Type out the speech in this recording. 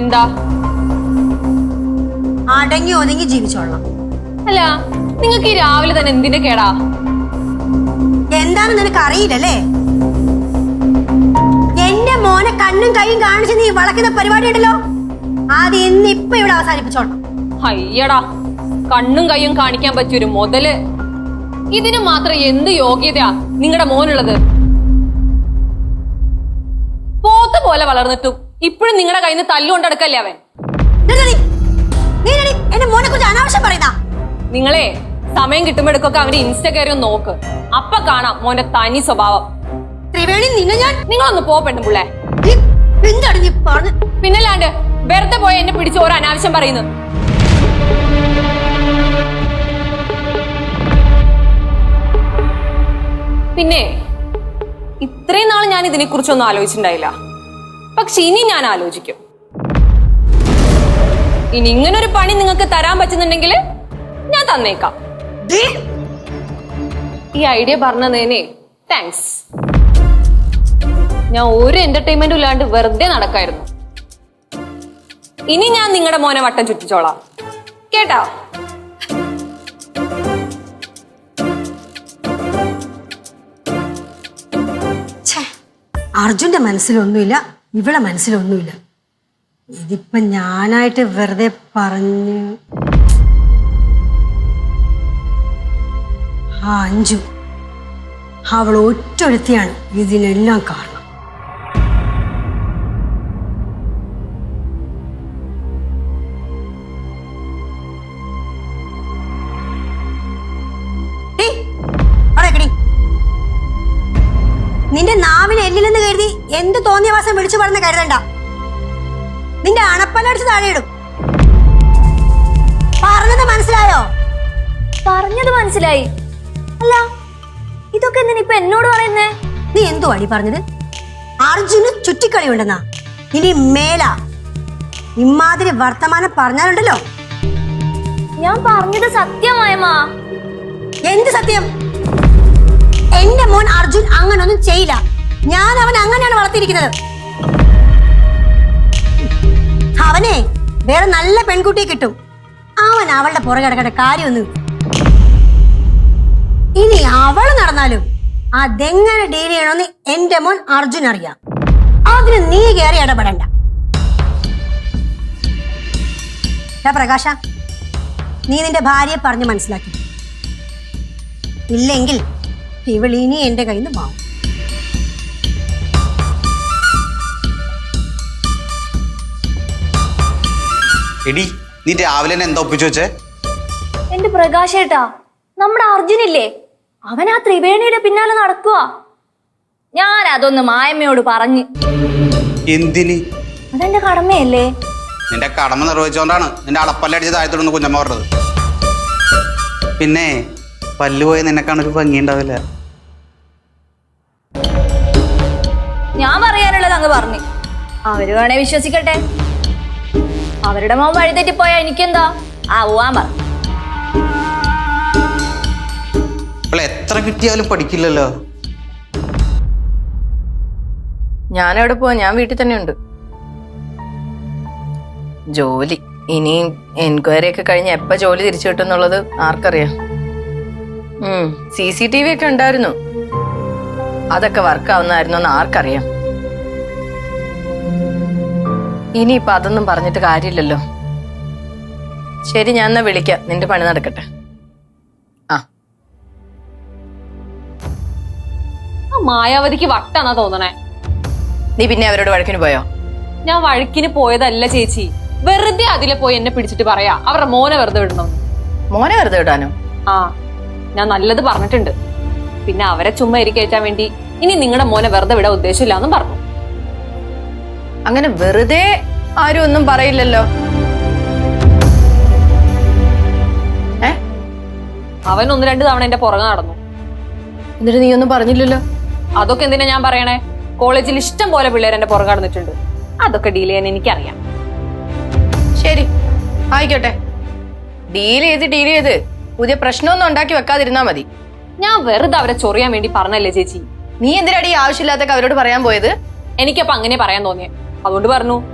എന്താ? അടങ്ങി ഒതുങ്ങി ജീവിച്ചോളാം. അല്ല നിങ്ങൾക്ക് ഈ രാവിലെ തന്നെ എന്തിന്റെ കേടാ? എന്താണെന്ന് നിനക്ക് അറിയില്ലല്ലേ? എന്റെ മോനെ കണ്ണും കൈയും കാണിച്ച് നീ വളക്കുന്ന പരിപാടി ഉണ്ടല്ലോ? അത് ഇന്ന് ഇപ്പൊ ഇവിടെ അവസാനിപ്പിച്ചോളാം. അയ്യടാ കണ്ണും കൈയും കാണിക്കാൻ പറ്റിയൊരു മുതൽ. ഇതിന് മാത്രം എന്ത് യോഗ്യതയാ നിങ്ങളുടെ മോനുള്ളത്? പോത്ത് പോലെ വളർന്നിട്ടും ഇപ്പോഴും നിങ്ങളുടെ കയ്യിൽ നിന്ന് അവൻ. നീ ഇല്ലടി എന്റെ മോനെ കുറിച്ച് അനാവശ്യം പറയുന്ന? നിങ്ങളെ സമയം കിട്ടുമ്പോഴൊക്കെ അവന്റെ ഇൻസ്റ്റ കയറി ഒന്ന് നോക്ക്. അപ്പൊ കാണാം മോന്റെ തനി സ്വഭാവം. ത്രിവേണി നിന്നെ ഞാൻ നിങ്ങളൊന്ന് പോ പെണ്ണുപിള്ളേ നീ എന്താണ് നീ പറഞ്ഞ് പിന്നല്ലാണ്ട് വെറുതെ പോയ എന്നെ പിടിച്ച് ഓരോ അനാവശ്യം പറയുന്നു. പിന്നെ ഇത്രയും നാൾ ഞാൻ ഇതിനെ കുറിച്ചൊന്നും ആലോചിച്ചിട്ടുണ്ടായില്ല. പക്ഷെ ഇനി ഞാൻ ആലോചിക്കും. ഇനി ഇങ്ങനൊരു പണി നിങ്ങൾക്ക് തരാൻ പറ്റുന്നുണ്ടെങ്കിൽ ഞാൻ തന്നേക്കാം. ഈ ഐഡിയ പറഞ്ഞതേനെ താങ്ക്സ് ഞാൻ ഒരു എന്റർടൈൻമെന്റും ഇല്ലാണ്ട് വെറുതെ നടക്കായിരുന്നു. ഇനി ഞാൻ നിങ്ങളുടെ മോനെ വട്ടം ചുറ്റിച്ചോളാം. കേട്ടോ? അർജുന്റെ മനസ്സിലൊന്നുമില്ല. ഇവളെ മനസ്സിലൊന്നുമില്ല ഇതിപ്പൊ ഞാനായിട്ട് വെറുതെ പറഞ്ഞ് ആ അഞ്ചു അവൾ ഒറ്റൊരുത്തിയാണ് ഇതിനെല്ലാം കാരണം. നിന്റെ നാവിന് എല്ലില്ലെന്ന് കരുതി എന്ത് തോന്നിയവാസം വിളിച്ചു പറഞ്ഞ കരുതണ്ട. നിന്റെ അണപ്പല്ലടിച്ച് താഴെയിടും പറഞ്ഞത് മനസ്സിലായോ? പറഞ്ഞത് മനസ്സിലായി. അല്ല ഇതൊക്കെ എന്തിനാ ഇപ്പൊ എന്നോട് പറയുന്നേ? നീ എന്തു അടി പറഞ്ഞത്? അർജുന് ചുറ്റിക്കളി ഉണ്ടെന്നാ ഇനി മേല. ഇമാതിരി വർത്തമാനം പറഞ്ഞാലുണ്ടല്ലോ. ഞാൻ പറഞ്ഞത് സത്യമായമാ എന്ത് സത്യം? എന്റെ മോൻ അർജുൻ അങ്ങനൊന്നും ചെയ്യില്ല. ഞാൻ അവൻ അങ്ങനെയാണ് വളർത്തിയിരിക്കുന്നത്. അവനെ വേറെ നല്ല പെൺകുട്ടിയെ കിട്ടും. അവൻ അവളുടെ പുറകെ കിടക്കേണ്ട കാര്യമൊന്നും ഇനി അവൾ നടന്നാലും അതെങ്ങനെ ഡീൽ ചെയ്യണമെന്ന് എന്റെ മോൻ അർജുൻ അറിയാം. അതിന് നീ കയറി ഇടപെടണ്ട. പ്രകാശ നീ നിന്റെ ഭാര്യയെ പറഞ്ഞ് മനസ്സിലാക്കി. ഇല്ലെങ്കിൽ ഇവളിനി എന്റെ കയ്യിൽ നിന്ന് വാങ്ങും എടി നീ രാവിലെ തന്നെ എന്താ ഒപ്പിച്ചു വെച്ചേ? എന്റെ പ്രകാശേട്ടാ നമ്മുടെ അർജുനില്ലേ? അവൻ ആ ത്രിവേണിയുടെ പിന്നാലെ നടക്കുക ഞാൻ അതൊന്ന് മായമ്മയോട് പറഞ്ഞ്. എന്തിന്? അതെന്റെ കടമയല്ലേ? നിന്റെ കടമ നിർവഹിച്ചുകൊണ്ടാണ് നിന്റെ അളപ്പല്ലടിച്ച് താഴത്തോടൊന്ന് കുഞ്ഞമ്മ പറഞ്ഞത്. പിന്നെ പല്ലുപോയ നിനക്കാണൊരു ഭംഗി ഉണ്ടാവില്ല. ഞാൻ പറയാനുള്ളത് അങ്ങ് പറഞ്ഞു. അവർ വേണേ വിശ്വസിക്കട്ടെ. അവരുടെ മോൻ വഴിതെറ്റി പോയാ എനിക്കെന്താ? ആ പോവാൻ പറ. എത്ര കിട്ടിയാലും പഠിക്കില്ലല്ലോ. ഞാൻ എവിടെ പോവാ ഞാൻ വീട്ടിൽ തന്നെ ഉണ്ട്. ജോലി ഇനി എൻക്വയറി ഒക്കെ കഴിഞ്ഞ് എപ്പോ ജോലി തിരിച്ചു കിട്ടും എന്നുള്ളത് ആർക്കറിയാം. സി സി ടി വി ഒക്കെ ഉണ്ടായിരുന്നു. അതൊക്കെ വർക്ക് ആവുന്നായിരുന്നു എന്ന് ആർക്കറിയാം. ഇനിയിപ്പൊ അതൊന്നും പറഞ്ഞിട്ട് കാര്യമില്ലല്ലോ. ശരി ഞാൻ എന്നാ വിളിക്കാം. നിന്റെ പണി നടക്കട്ടെ. ആ. ആ മായാവതിക്ക് വട്ടാന്നാ തോന്നണേ? നീ പിന്നെ അവരോട് വഴക്കിന് പോയോ? ഞാൻ വഴക്കിന് പോയതല്ല ചേച്ചി. വെറുതെ അതിലെ പോയി എന്നെ പിടിച്ചിട്ട് പറയാ. അവരുടെ മോനെ വെറുതെ വിടണം? മോനെ വെറുതെ വിടാനോ? ആ ഞാൻ നല്ലത് പറഞ്ഞിട്ടുണ്ട്. പിന്നെ അവരെ ചുമ്മാ ഇരിക്കേറ്റാൻ വേണ്ടി ഇനി നിങ്ങളുടെ മോനെ വെറുതെ വിടാൻ ഉദ്ദേശമില്ല എന്നും പറഞ്ഞു. അങ്ങനെ വെറുതെ ആരും ഒന്നും പറയില്ലല്ലോ. ഏ? അവൻ ഒന്ന് രണ്ട് തവണ എന്റെ പുറകെ നടന്നു. എന്നിട്ട് നീ ഒന്നും പറഞ്ഞില്ലല്ലോ? അതൊക്കെ എന്തിനാ ഞാൻ പറയണേ? കോളേജിൽ ഇഷ്ടം പോലെ പിള്ളേർ എന്റെ പുറകെ നടന്നിട്ടുണ്ട്. അതൊക്കെ ഡീൽ ചെയ്യാൻ എനിക്കറിയാം. ശരി ആയിക്കോട്ടെ. ഡീൽ ചെയ്ത് ഡീൽ ചെയ്ത്. പുതിയ പ്രശ്നമൊന്നും ഉണ്ടാക്കി വെക്കാതിരുന്നാ മതി. ഞാൻ വെറുതെ അവരെ ചൊറിയാൻ വേണ്ടി പറഞ്ഞല്ലേ ചേച്ചി? നീ എന്തിനാടി ആവശ്യമില്ലാത്തൊക്കെ അവരോട് പറയാൻ പോയത്? എനിക്കപ്പോ അങ്ങനെ പറയാൻ തോന്നിയേ. അതുകൊണ്ട് പറഞ്ഞു